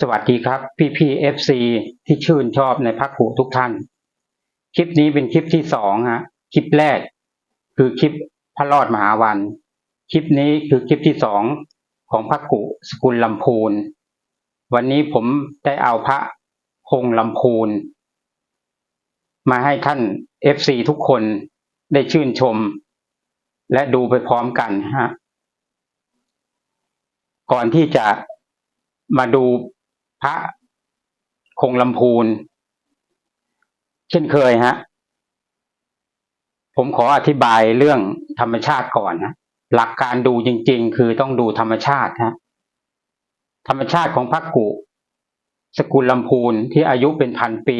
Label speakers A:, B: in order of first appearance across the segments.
A: สวัสดีครับ พี่พี่เอฟซีที่ชื่นชอบในพักผูทุกท่าน คลิปนี้เป็นคลิปที่สองฮะ คลิปแรก คือคลิปพระรอดมหาวัน คลิปนี้คือคลิปที่สองของพระกุสกุลลำพูน วันนี้ผมได้เอาพระคงลำพูน มาให้ท่านเอฟซีทุกคนได้ชื่นชม และดูไปพร้อมกันฮะ ก่อนที่จะมาดู พระคงลำพูน เช่นเคยฮะ ผมขออธิบายเรื่องธรรมชาติก่อนนะหลักการดูจริง ๆ คือต้องดูธรรมชาติฮะธรรมชาติของพระกุ สกุลลำพูนที่อายุเป็นพันปี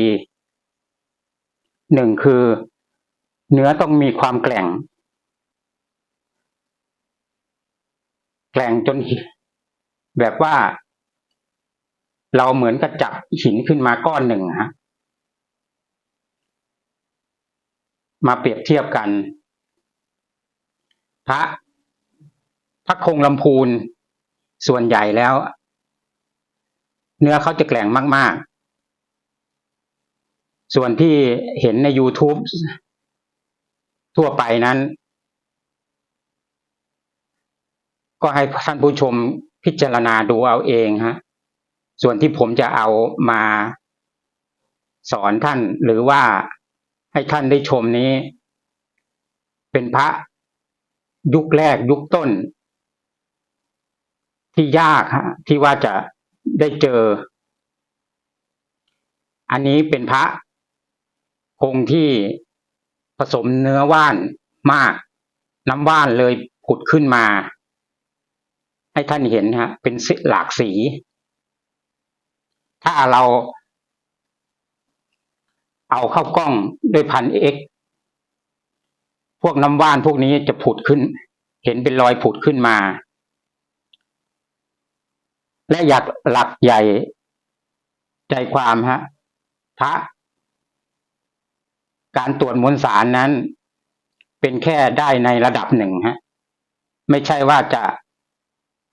A: หนึ่งคือ เนื้อต้องมีความแกร่ง แกร่งจนแบบว่า เราเหมือนกับจับหินขึ้นมาก้อนหนึ่งฮะมาเปรียบเทียบกัน พระพระคงลำพูนส่วนใหญ่แล้ว เนื้อเขาจะแกร่งมาก ๆ ส่วนที่เห็นใน YouTube ทั่วไปนั้น ก็ให้ท่านผู้ชมพิจารณาดูเอาเองฮะ ส่วนที่ผมจะเอามาสอนท่านหรือว่าให้ท่านได้ชมนี้ เป็นพระยุคแรกยุคต้น ที่ยากฮะที่ว่าจะได้เจอ อันนี้เป็นพระคงที่ผสมเนื้อว่านมาก น้ำว่านเลยผุดขึ้นมา ให้ท่านเห็นฮะ เป็นหลากสี ถ้าเรา เอาเข้ากล้องด้วยพันเอ็กพวกน้ำว่านพวกนี้จะผุดขึ้น เห็นเป็นรอยผุดขึ้นมา และอยากหลักใหญ่ใจความฮะ พระ การตรวจมวลสารนั้น เป็นแค่ได้ในระดับหนึ่งฮะ ไม่ใช่ว่าจะ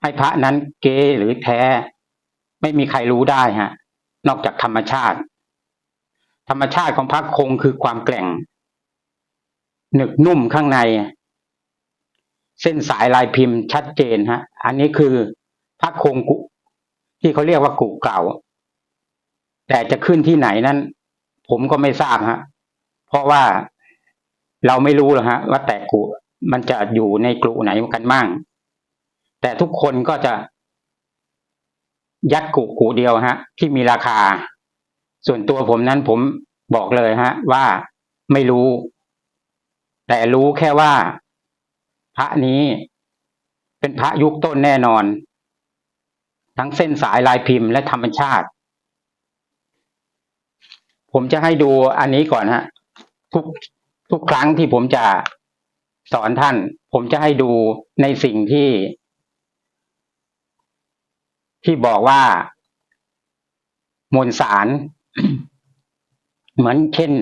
A: ให้พระนั้นเกหรือแท้ ไม่มีใครรู้ได้ฮะ นอกจากธรรมชาติ ธรรมชาติของพระคงคือความแกร่ง หนึกนุ่มข้างใน เส้นสายลายพิมพ์ชัดเจนฮะ อันนี้คือพระคงกุ ที่เขาเรียกว่ากุเก่า แต่จะขึ้นที่ไหนนั้น ผมก็ไม่ทราบฮะ เพราะว่าเราไม่รู้หรอกฮะ ว่าแต่กุมันจะอยู่ในกลุ่ไหนกันบ้าง แต่ทุกคนก็จะ ยัดกุกุเดียวฮะ ที่มีราคา ส่วนตัวผมนั้นผมบอกเลยฮะ ว่าไม่รู้ แต่รู้แค่ว่า พระนี้เป็นพระยุคต้นแน่นอน ทั้งเส้นสายลายพิมพ์และธรรมชาติ ผมจะให้ดูอันนี้ก่อนฮะ ทุกทุกครั้งที่ผมจะสอนท่าน ผมจะให้ดูในสิ่งที่ ที่บอกว่ามวลสาร เหมือนเช่น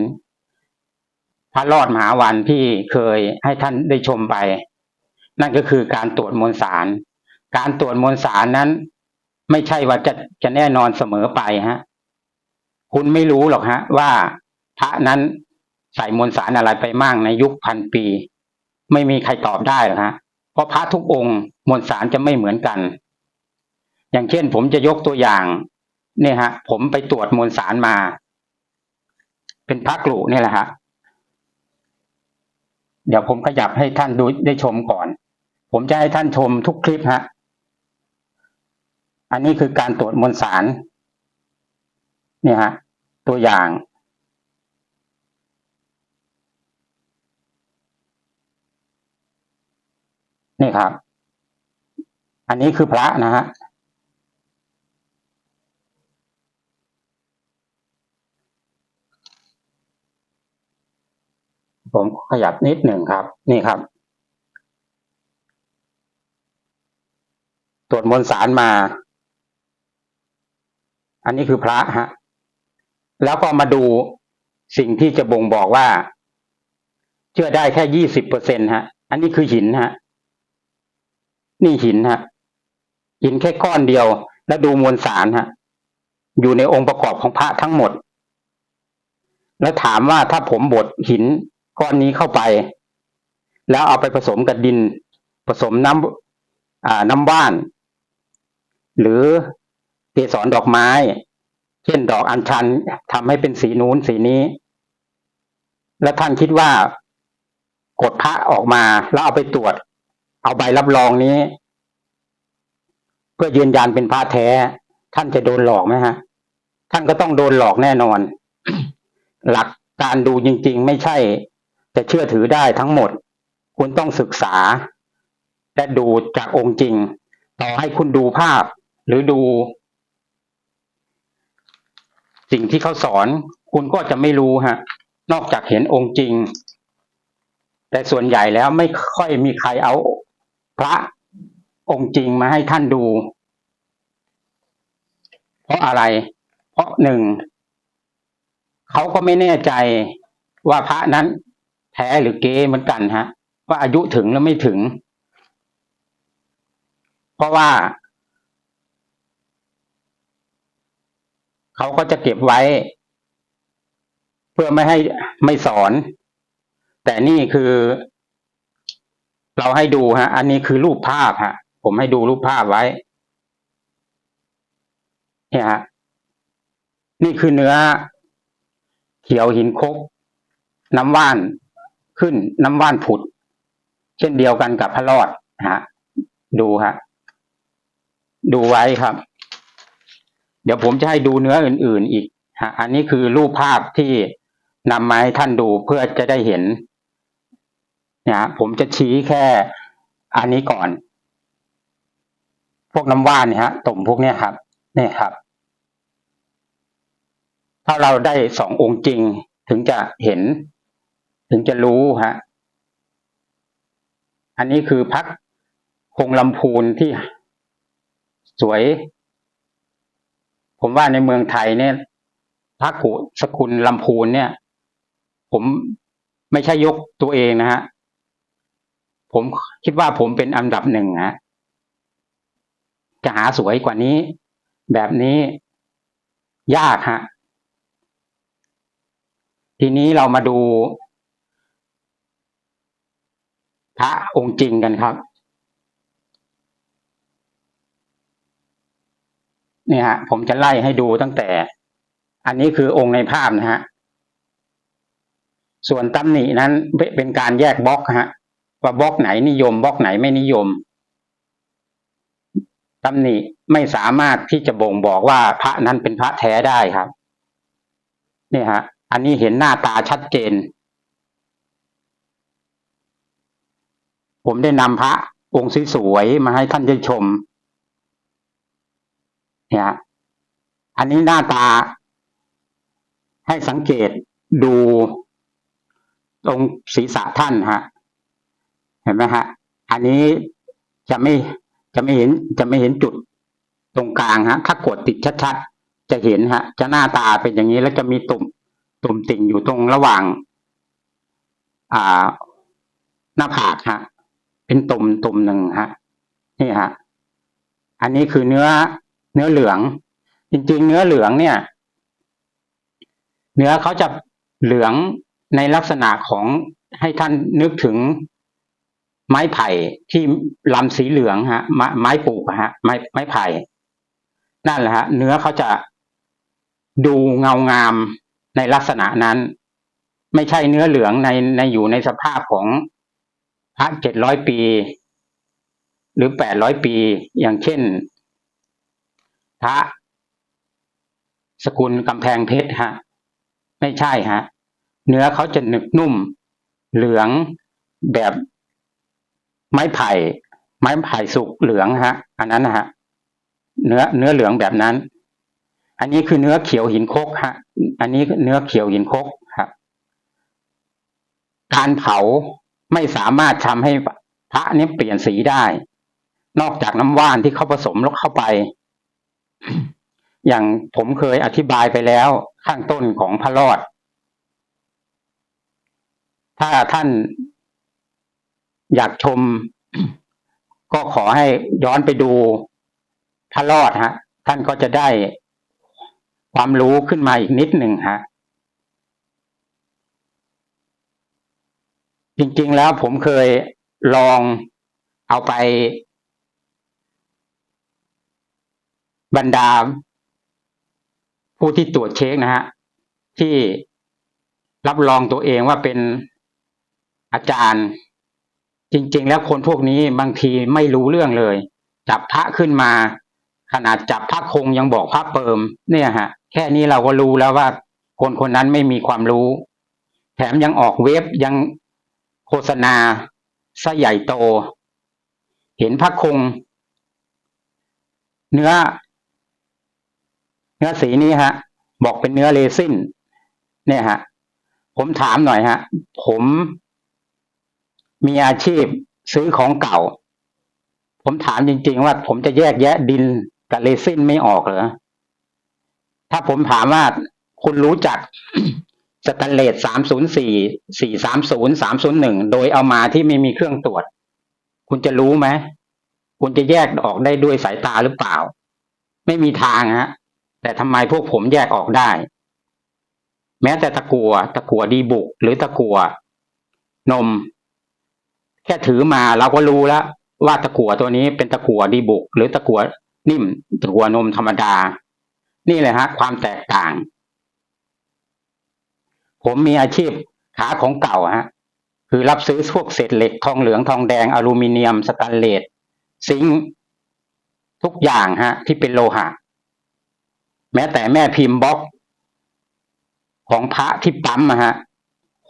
A: พระรอดมหาวันที่เคยให้ท่านได้ชมไป นั่นก็คือการตรวจมวลสาร การตรวจมวลสารนั้น ไม่ใช่ว่าจะจะแน่นอนเสมอไปฮะ คุณไม่รู้หรอกฮะ ว่าพระนั้นใส่มวลสารอะไรไปมั่งในยุคพันปี ไม่มีใครตอบได้หรอกฮะเพราะพระทุกองค์มวลสารจะไม่เหมือนกัน อย่างเช่นผมจะยกตัวอย่าง เนี่ยฮะ ผมไปตรวจมวลสารมา เป็นพระกลุเนี่ยแหละฮะเดี๋ยวผมขยับให้ท่านดูได้ชมก่อน ผมจะให้ท่านชมทุกคลิปฮะ อันนี้คือการตรวจมวลสาร เนี่ยฮะ ตัวอย่างนี่ครับ อันนี้คือพระนะฮะ ผมขยับนิดหนึ่งครับ นี่ครับ ตรวจมวลสารมา อันนี้คือพระฮะ แล้วก็มาดูสิ่งที่จะบ่งบอกว่า เชื่อได้แค่ยี่สิบเปอร์เซ็นฮะ อันนี้คือหินฮะ นี่หินฮะ หินแค่ก้อนเดียว แล้วดูมวลสารฮะ อยู่ในองค์ประกอบของพระทั้งหมด แล้วถามว่าถ้าผมบดหิน ก้อนนี้เข้าไป แล้วเอาไปผสมกับดิน ผสมน้ำอ่าน้ำว่าน หรือเกสรดอกไม้ เช่นดอกอัญชันทำให้เป็นสีนู้นสีนี้ แล้วท่านคิดว่ากดพระออกมาแล้วเอาไปตรวจ เอาใบรับรองนี้ เพื่อยืนยันเป็นพระแท้ ท่านจะโดนหลอกไหมฮะ ท่านก็ต้องโดนหลอกแน่นอน หลักการดูจริง ๆ ไม่ใช่ จะเชื่อถือได้ทั้งหมด คุณต้องศึกษา และดูจากองค์จริง ต่อให้คุณดูภาพ หรือดู สิ่งที่เขาสอน คุณก็จะไม่รู้ฮะ นอกจากเห็นองค์จริง แต่ส่วนใหญ่แล้วไม่ค่อยมีใครเอาพระองค์จริงมาให้ท่านดู เพราะอะไร เพราะหนึ่งเขาก็ไม่แน่ใจว่าพระนั้น แท้หรือเก๊เหมือนกันฮะ ว่าอายุถึงหรือไม่ถึง เพราะว่า เขาก็จะเก็บไว้ เพื่อไม่ให้ไม่สอน แต่นี่คือ เราให้ดูฮะ อันนี้คือรูปภาพฮะ ผมให้ดูรูปภาพไว้ เนี่ยฮะ นี่คือเนื้อ เขียวหินคกน้ำว่าน ขึ้นน้ำว่านผุด เช่นเดียวกันกับพระรอดฮะ ดูฮะ ดูไว้ครับ เดี๋ยวผมจะให้ดูเนื้ออื่น ๆ อีกฮะ อันนี้คือรูปภาพที่นำมาให้ท่านดูเพื่อจะได้เห็นเนี่ยฮะผมจะชี้แค่อันนี้ก่อน พวกน้ำว่านเนี่ยฮะตุ่มพวกเนี้ยครับนี่ครับ ถ้าเราได้สององค์จริงถึงจะเห็น ถึงจะรู้ฮะ อันนี้คือพักคงลำพูนที่สวย ผมว่าในเมืองไทยเนี่ยพักกุสกุลลำพูนเนี่ย ผมไม่ใช่ยกตัวเองนะฮะ ผมคิดว่าผมเป็นอันดับหนึ่งฮะจะหาสวยกว่านี้ แบบนี้ยากฮะทีนี้เรามาดูพ ระองค์จริงกันครับเนี่ยฮะ ผมจะไล่ให้ดูตั้งแต่ อันนี้คือองค์ในภาพนะฮะ ส่วนตำหนินั้นเป็นการแยกบล็อกฮะ ว่าบล็อกไหนนิยมบล็อกไหนไม่นิยมตำหนิไม่สามารถที่จะบ่งบอกว่าพระนั้นเป็นพระแท้ได้ครับเนี่ยฮะ อันนี้เห็นหน้าตาชัดเจน ผมได้นำพระองค์สวยๆมาให้ท่านได้ชม เนี่ย อันนี้หน้าตา ให้สังเกตดูตรงศีรษะท่านฮะ เห็นไหมฮะ อันนี้จะไม่จะไม่เห็นจะไม่เห็นจุดตรงกลางฮะ ถ้ากดติดชัดๆ จะเห็นฮะ จะหน้าตาเป็นอย่างนี้แล้วจะมีตุ่ม ตุ่มติ่งอยู่ตรงระหว่าง อ่า หน้าผากฮะ เป็นตุ่มตุ่มหนึ่งฮะ นี่ฮะ อันนี้คือเนื้อ เนื้อเหลือง จริง ๆ เนื้อเหลืองเนี่ย เนื้อเขาจะเหลืองในลักษณะของให้ท่านนึกถึงไม้ไผ่ที่ลำสีเหลืองฮะ ไม้ไม้ปลูกฮะ ไม้ไม้ไผ่ นั่นแหละฮะ เนื้อเขาจะดูเงางามในลักษณะนั้น ไม่ใช่เนื้อเหลืองในในอยู่ในสภาพของ พระเจ็ดร้อยปี หรือแปดร้อยปี อย่างเช่น พระสกุลกำแพงเพชรฮะ ไม่ใช่ฮะ เนื้อเขาจะหนึบนุ่ม เหลืองแบบไม้ไผ่ ไม้ไผ่สุกเหลืองฮะ อันนั้นนะฮะ เนื้อเนื้อเหลืองแบบนั้น อันนี้คือเนื้อเขียวหินคกฮะ อันนี้เนื้อเขียวหินคกครับการเผา ไม่สามารถทำให้พระนี้เปลี่ยนสีได้ นอกจากน้ำว่านที่เขาผสมแล้วเข้าไป อย่างผมเคยอธิบายไปแล้วข้างต้นของพระรอด ถ้าท่านอยากชม ก็ขอให้ย้อนไปดูพระรอดฮะ ท่านก็จะได้ความรู้ขึ้นมาอีกนิดหนึ่งฮะ จริงๆแล้วผมเคยลองเอาไป บรรดา ผู้ที่ตรวจเช็คนะฮะ ที่รับรองตัวเองว่าเป็นอาจารย์ จริง ๆ แล้วคนพวกนี้บางทีไม่รู้เรื่องเลย จับพระขึ้นมา ขนาดจับพระคงยังบอกพระเปิม เนี่ยฮะ แค่นี้เราก็รู้แล้วว่า คนคนนั้นไม่มีความรู้ แถมยังออกเว็บยัง โฆษณาซะใหญ่โต เห็นพระคง เนื้อ เนื้อสีนี้ฮะ บอกเป็นเนื้อเรซินเนี่ยฮะ ผมถามหน่อยฮะ ผมมีอาชีพซื้อของเก่า ผมถามจริง ๆ ว่า ผมจะแยกแยะดินกับเรซินไม่ออกเหรอถ้าผมถามว่าคุณรู้จัก สแตนเลสสามศูนย์สี่สี่สามศูนย์สามศูนย์หนึ่งโดยเอามาที่ไม่มีเครื่องตรวจ คุณจะรู้ไหมคุณจะแยกออกได้ด้วยสายตาหรือเปล่า ไม่มีทางฮะ แต่ทำไมพวกผมแยกออกได้ แม้แต่ตะกัว ตะกัวดีบุก หรือตะกัว นม แค่ถือมาเราก็รู้แล้วว่าตะกัวตัวนี้เป็นตะกัวดีบุก หรือตะกัวนิ่ม ตะกัวนมธรรมดา นี่เลยฮะ ความแตกต่าง ผมมีอาชีพขาของเก่าฮะคือรับซื้อพวกเศษเหล็กทองเหลืองทองแดงอลูมิเนียมสแตนเลสซิงค์ทุกอย่างฮะ ที่เป็นโลหะ แม้แต่แม่พิมพ์บล็อก ของพระที่ปั๊มอะฮะ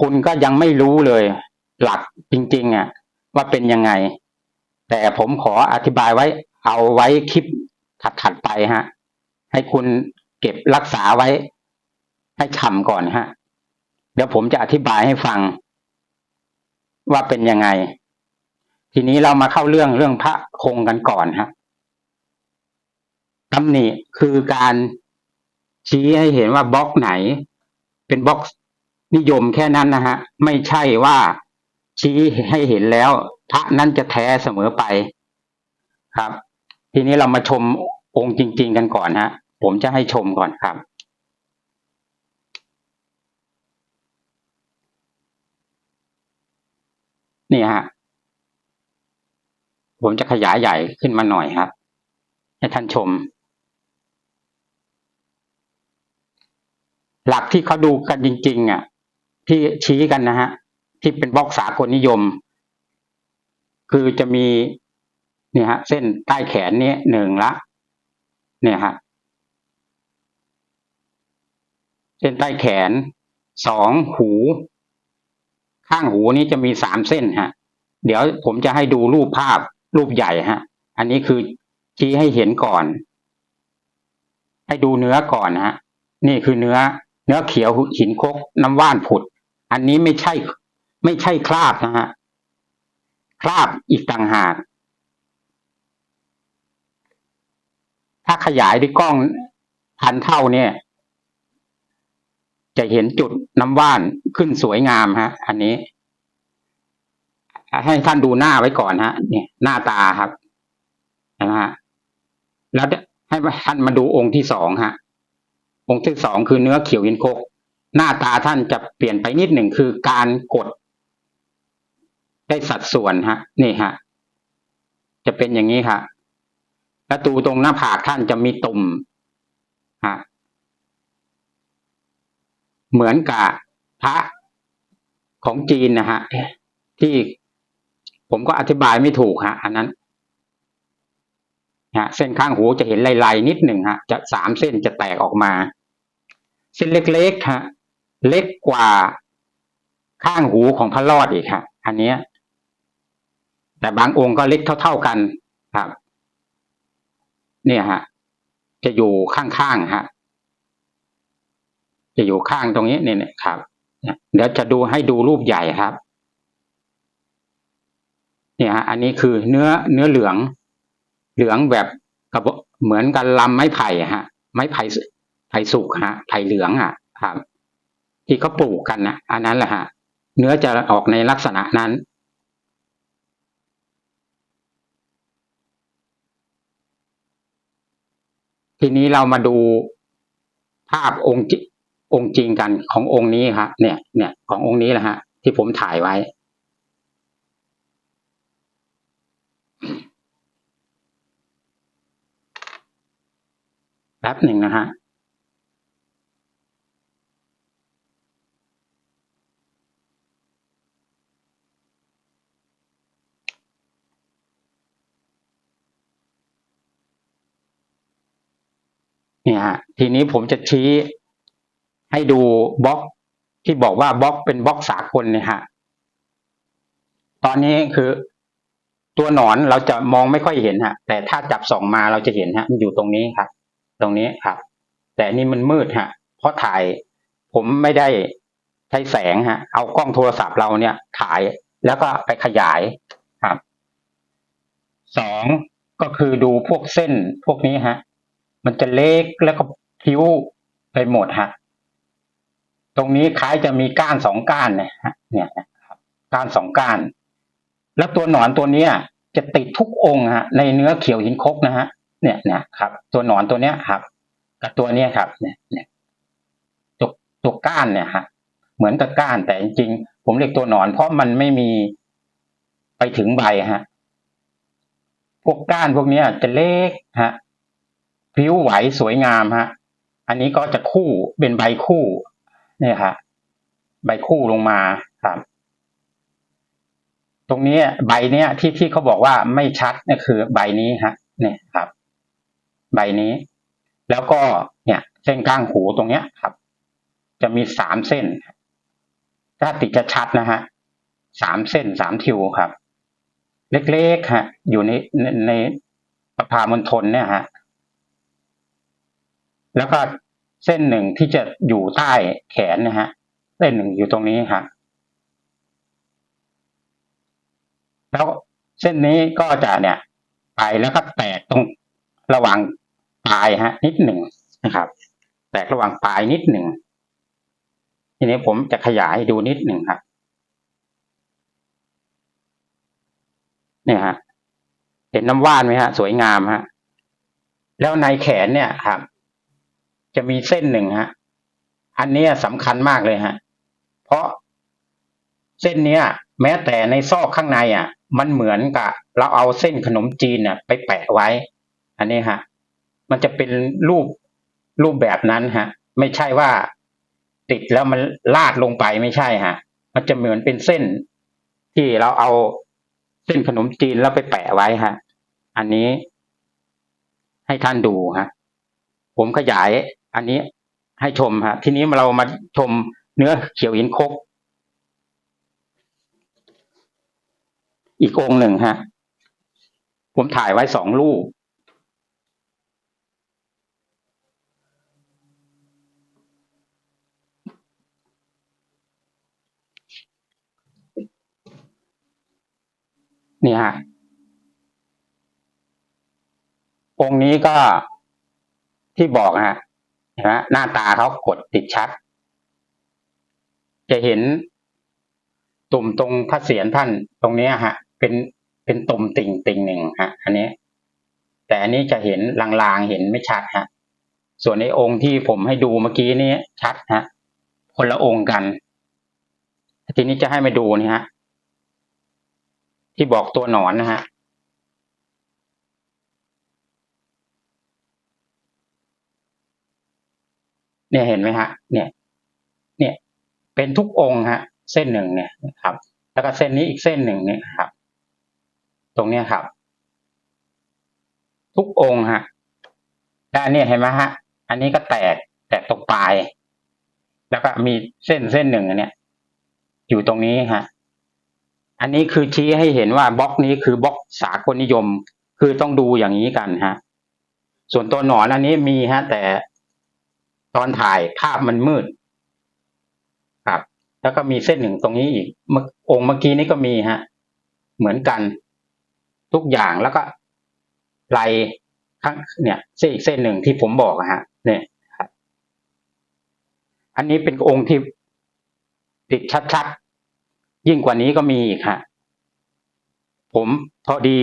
A: คุณก็ยังไม่รู้เลย หลักจริง ๆอะว่าเป็นยังไง แต่ผมขออธิบายไว้ เอาไว้คลิปถัดๆไปฮะ ให้คุณเก็บรักษาไว้ ให้ฉ่ำก่อนฮะ เดี๋ยวผมจะอธิบายให้ฟัง ว่าเป็นยังไง ทีนี้เรามาเข้าเรื่องเรื่องพระคงกันก่อนฮะตำหนิคือการชี้ให้เห็นว่าบล็อกไหน เป็นบล็อกนิยมแค่นั้นนะฮะ ไม่ใช่ว่าชี้ให้เห็นแล้ว พระนั้นจะแท้เสมอไปครับ ทีนี้เรามาชมองค์จริง ๆ กันก่อนฮะ ผมจะให้ชมก่อนครับ นี่ฮะ ผมจะขยายใหญ่ขึ้นมาหน่อยครับ ให้ท่านชม หลักที่เขาดูกันจริง ๆ อะ ที่ชี้กันนะฮะ ที่เป็นบล็อกสากลนิยม คือจะมีเนี่ยฮะ เส้นใต้แขนนี้หนึ่งละ เนี่ยฮะ เส้นใต้แขนสองหู ข้างหูนี้จะมีสามเส้นฮะ เดี๋ยวผมจะให้ดูรูปภาพรูปใหญ่ฮะ อันนี้คือชี้ให้เห็นก่อน ให้ดูเนื้อก่อนฮะ นี่คือเนื้อ เนื้อเขียวหินคกน้ำว่านผุด อันนี้ไม่ใช่ ไม่ใช่คราบนะฮะ คราบอีกต่างหาก ถ้าขยายด้วยกล้องพันเท่าเนี่ย จะเห็นจุดน้ำว่านขึ้นสวยงามฮะ อันนี้ ให้ท่านดูหน้าไว้ก่อนฮะ เนี่ยหน้าตาครับนะฮะแล้วให้ท่านมาดูองค์ที่สองฮะ องค์ที่สองคือเนื้อเขียวยินโคก หน้าตาท่านจะเปลี่ยนไปนิดหนึ่งคือการกด ได้สัดส่วนฮะ นี่ฮะ จะเป็นอย่างนี้ค่ะแล้วตูตรงหน้าผากท่านจะมีตุ่มฮะ เหมือนกับพระของจีนนะฮะที่ผมก็อธิบายไม่ถูกฮะ อันนั้นฮะเส้นข้างหูจะเห็นลายๆนิดหนึ่งฮะ จะสามเส้นจะแตกออกมา เส้นเล็กๆฮะ เล็กกว่าข้างหูของพระรอดอีกฮะ อันเนี้ย แต่บางองค์ก็เล็กเท่าๆกันครับ เนี่ยฮะ จะอยู่ข้างๆฮะ จะอยู่ข้างตรงนี้เนี่ยครับเดี๋ยวจะดูให้ดูรูปใหญ่ครับ เนี่ยฮะอันนี้คือเนื้อเนื้อเหลือง เหลืองแบบกับเหมือนกันลำไม้ไผ่ฮะ ไม้ไผ่ไผ่สุกฮะไผ่เหลืองอะ ครับ ที่เขาปลูกกันนะอันนั้นแหละฮะ เนื้อจะออกในลักษณะนั้นทีนี้เรามาดูภาพองค์ องค์จริงกันขององค์นี้ครับเนี่ยเนี่ยขององค์นี้แหละฮะ ที่ผมถ่ายไว้ แป๊บหนึ่งนะฮะเนี่ยฮะทีนี้ผมจะชี้ ให้ดูบล็อกที่บอกว่าบล็อกเป็นบล็อกสากลเนี่ยฮะ ตอนนี้คือตัวหนอนเราจะมองไม่ค่อยเห็นฮะ แต่ถ้าจับส่องมาเราจะเห็นฮะมันอยู่ตรงนี้ครับ ตรงนี้ครับ แต่นี่มันมืดฮะ เพราะถ่ายผมไม่ได้ใช้แสงฮะ เอากล้องโทรศัพท์เราเนี่ยถ่ายแล้วก็ไปขยายครับสองก็คือดูพวกเส้นพวกนี้ฮะ มันจะเล็กแล้วก็พิ้วไปหมดฮะ ตรงนี้คล้ายจะมีก้านสองก้านเนี่ยฮะเนี่ยนะครับก้านสองก้าน แล้วตัวหนอนตัวเนี้ยจะติดทุกองค์ฮะ ในเนื้อเขียวหินคกนะฮะ เนี่ยเนี่ยครับ ตัวหนอนตัวเนี้ยครับกับตัวเนี้ยครับ เนี่ยเนี่ยตัวตัวก้านเนี่ยฮะ เหมือนกับก้านแต่จริงๆผมเรียกตัวหนอน เพราะมันไม่มีไปถึงใบฮะ พวกก้านพวกเนี้ยจะเล็กฮะผิวไหวสวยงามฮะ อันนี้ก็จะคู่เป็นใบคู่ เนี่ยฮะใบคู่ลงมาครับ ตรงนี้ใบเนี้ยที่ที่เขาบอกว่าไม่ชัดเนี่ยคือใบนี้ฮะ เนี่ยครับ ใบนี้ แล้วก็เนี่ย เส้นก้างหูตรงเนี้ยครับ จะมีสามเส้น ถ้าติดจะชัดนะฮะสามเส้นสามทิวครับ เล็กๆฮะ อยู่ในในในประพามณฑลเนี่ยฮะแล้วก็ เส้นหนึ่งที่จะอยู่ใต้แขนนะฮะ เส้นหนึ่งอยู่ตรงนี้ฮะแล้วเส้นนี้ก็จะเนี่ยไปแล้วก็แตกตรงระหว่างปลายฮะ นิดหนึ่งนะครับ แตกระหว่างปลายนิดหนึ่งทีนี้ผมจะขยายดูนิดหนึ่งครับเนี่ยฮะ เห็นน้ำว่านไหมฮะ สวยงามฮะ แล้วในแขนเนี่ยครับ จะมีเส้นหนึ่งฮะ อันนี้สำคัญมากเลยฮะ เพราะเส้นเนี้ย แม้แต่ในซอกข้างในอะ มันเหมือนกับ เราเอาเส้นขนมจีนน่ะ ไปแปะไว้ อันนี้ฮะ มันจะเป็นรูปรูปแบบนั้นฮะ ไม่ใช่ว่าติดแล้วมันลาดลงไปไม่ใช่ฮะ มันจะเหมือนเป็นเส้น ที่เราเอาเส้นขนมจีนแล้วไปแปะไว้ฮะ อันนี้ให้ท่านดูฮะ ผมขยาย อันนี้ให้ชมฮะ ทีนี้เรามาชมเนื้อเขียวหินคก อีกองหนึ่งฮะ ผมถ่ายไว้สองรูปนี่ฮะ องนี้ก็ที่บอกฮะ เห็นไหมหน้าตาเขากดติดชัด จะเห็นตุ่มตรงพระเศียรท่านตรงนี้ฮะ เป็นเป็นตุ่มติ่งติ่งหนึ่งฮะ อันนี้ แต่อันนี้จะเห็นลางๆเห็นไม่ชัดฮะ ส่วนในองค์ที่ผมให้ดูเมื่อกี้นี้ชัดฮะคนละองค์กัน ทีนี้จะให้มาดูนี่ฮะ ที่บอกตัวหนอนนะฮะ เนี่ยเห็นไหมฮะ เนี่ย เนี่ย เป็นทุกองค์ฮะ เส้นหนึ่งเนี่ยครับ แล้วก็เส้นนี้อีกเส้นหนึ่งเนี่ยครับ ตรงเนี้ยครับ ทุกองค์ฮะและอันนี้เห็นไหมฮะ อันนี้ก็แตกแตกตรงปลาย แล้วก็มีเส้นเส้นหนึ่งเนี้ยอยู่ตรงนี้ฮะ อันนี้คือชี้ให้เห็นว่าบล็อกนี้คือบล็อกสากลนิยม คือต้องดูอย่างนี้กันฮะ ส่วนตัวหนอนอันนี้มีฮะ แต่ ตอนถ่ายภาพมันมืด ครับ แล้วก็มีเส้นหนึ่งตรงนี้อีกองค์เมื่อกี้นี้ก็มีฮะ เหมือนกัน ทุกอย่างแล้วก็ลายข้างเนี่ยเส้นอีกเส้นหนึ่งที่ผมบอกอะฮะ เนี่ยอันนี้เป็นองค์ที่ติดชัดๆ ยิ่งกว่านี้ก็มีอีกฮะ ผมพอดี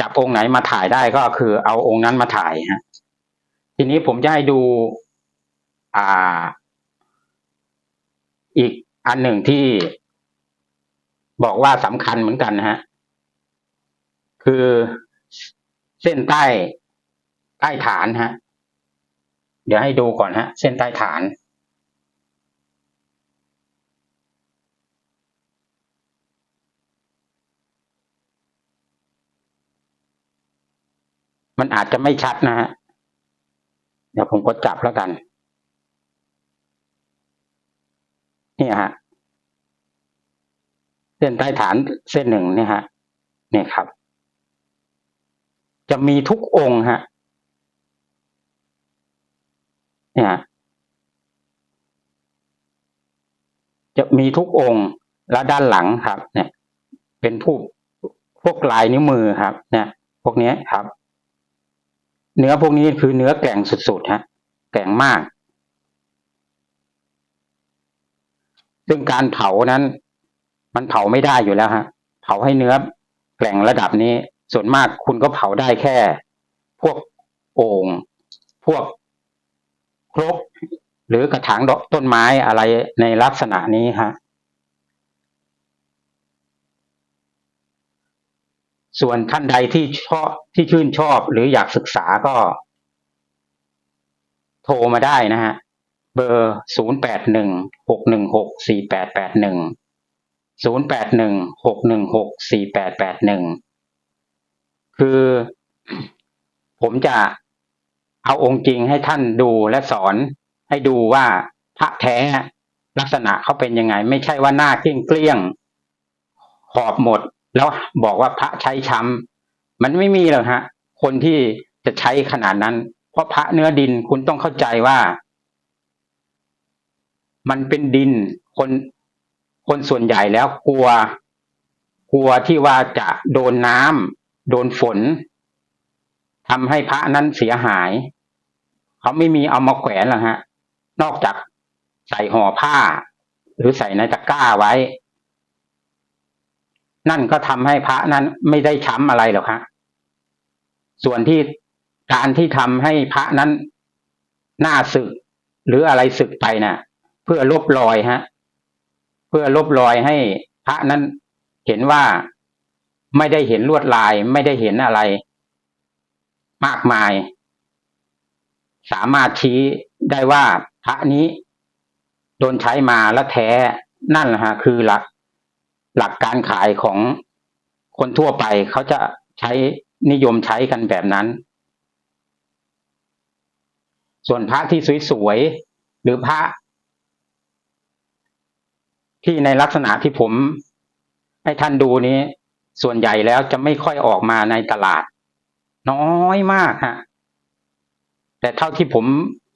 A: จับองค์ไหนมาถ่ายได้ก็คือเอาองค์นั้นมาถ่ายฮะ ทีนี้ผมจะให้ดู อ่า อีกอันหนึ่งที่บอกว่าสำคัญเหมือนกันนะฮะ คือเส้นใต้ใต้ฐานฮะ เดี๋ยวให้ดูก่อนฮะ เส้นใต้ฐานมันอาจจะไม่ชัดนะฮะ เดี๋ยวผมก็จับแล้วกัน เนี่ยฮะ เส้นใต้ฐานเส้นหนึ่งเนี่ยฮะ เนี่ยครับ จะมีทุกองค์ฮะ เนี่ยฮะจะมีทุกองค์และด้านหลังครับ เนี่ย เป็นผู้พวกลายนิ้วมือครับ เนี่ย พวกนี้ครับ เนื้อพวกนี้คือเนื้อแก่งสุดๆฮะ แก่งมาก ซึ่งการเผานั้น มันเผาไม่ได้อยู่แล้วฮะ เผาให้เนื้อแกร่งระดับนี้ ส่วนมากคุณก็เผาได้แค่ พวกโอ่งพวกครกหรือกระถางดอกต้นไม้อะไรในลักษณะนี้ฮะส่วนท่านใดที่ชอบที่ชื่นชอบหรืออยากศึกษาก็ โทรมาได้นะฮะ เบอร์ศูนย์แปดหนึ่งหกหนึ่งหกสี่แปดแปดหนึ่งศูนย์แปดหนึ่งหกหนึ่งหกสี่แปดแปดหนึ่งคือผมจะเอาองค์จริงให้ท่านดูและสอนให้ดูว่าพระแท้ลักษณะเขาเป็นยังไง ไม่ใช่ว่าหน้าเกลี้ยงเกลี้ยงขอบหมด แล้วบอกว่าพระใช้ช้ำมันไม่มีหรอกฮะ คนที่จะใช้ขนาดนั้น เพราะพระเนื้อดินคุณต้องเข้าใจว่า มันเป็นดินคนคนส่วนใหญ่แล้วกลัว กลัวที่ว่าจะโดนน้ำโดนฝนทำให้พระนั้นเสียหาย เขาไม่มีเอามาแขวนหรอกฮะ นอกจากใส่ห่อผ้า หรือใส่ในตะกร้าไว้ นั่นก็ทำให้พระนั้นไม่ได้ช้ำอะไรหรอกฮะส่วนที่การที่ทำให้พระนั้นหน้าสึก หรืออะไรสึกไปน่ะ เพื่อลบรอยฮะ เพื่อลบรอยให้พระนั้นเห็นว่าไม่ได้เห็นลวดลายไม่ได้เห็นอะไร มากมาย สามารถชี้ได้ว่าพระนี้โดนใช้มาแล้วแท้นั่นแหละฮะคือหลัก หลักการขายของคนทั่วไปเขาจะใช้นิยมใช้กันแบบนั้น ส่วนพระที่สวยๆหรือพระ ที่ในลักษณะที่ผมให้ท่านดูนี้ ส่วนใหญ่แล้วจะไม่ค่อยออกมาในตลาด น้อยมากฮะแต่เท่าที่ผม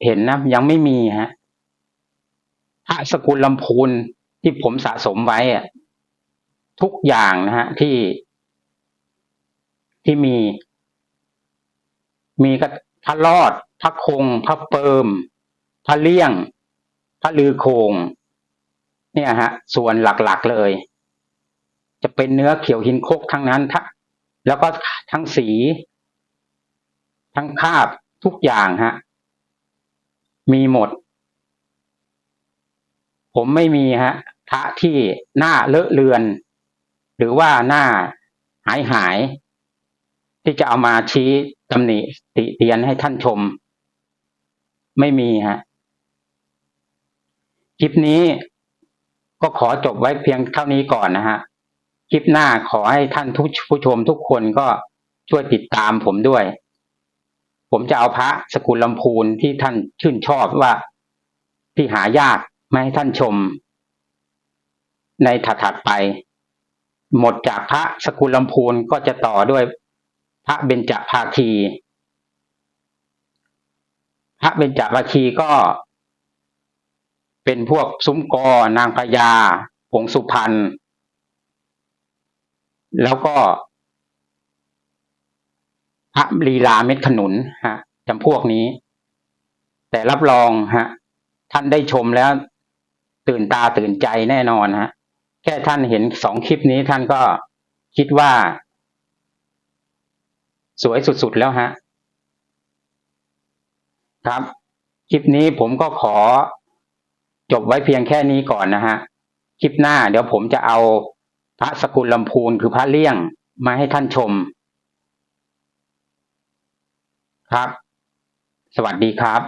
A: เห็นนะยังไม่มีฮะพระสกุลลำพูนที่ผมสะสมไว้อะทุกอย่างนะฮะ ที่ ที่มี มีก็พระรอด พระคง พระเปิม พระเลี่ยง พระลือโคง เนี่ยฮะ ส่วนหลักๆเลย จะเป็นเนื้อเขียวหินคกทั้งนั้นทั้งแล้วก็ทั้งสี ทั้งคาบทุกอย่างฮะ มีหมด ผมไม่มีฮะพระที่หน้าเลอะเลือน หรือว่าหน้าหายหาย ที่จะเอามาชี้ตำหนิติเตียนให้ท่านชม ไม่มีฮะ คลิปนี้ ก็ขอจบไว้เพียงเท่านี้ก่อนนะฮะ คลิปหน้าขอให้ท่านทุกผู้ชมทุกคนก็ช่วยติดตามผมด้วย ผมจะเอาพระสกุลลำพูนที่ท่านชื่นชอบว่าที่หายากมาให้ท่านชม ในถัดๆไป หมดจากพระสกุลลำพูนก็จะต่อด้วย พระเบญจภาคี พระเบญจภาคีก็ เป็นพวกซุ้มกอนางพญาผงสุพรรณแล้วก็ พระลีลาเม็ดขนุนฮะจำพวกนี้ แต่รับรองฮะ ท่านได้ชมแล้ว ตื่นตาตื่นใจแน่นอนฮะ แค่ท่านเห็นสองคลิปนี้ท่านก็คิดว่า สวยสุดๆแล้วฮะ ครับ คลิปนี้ผมก็ขอ จบไว้เพียงแค่นี้ก่อนนะฮะ คลิปหน้าเดี๋ยวผมจะเอาพระสกุลลำพูนคือพระเลี่ยงมาให้ท่านชม ครับ สวัสดีครับ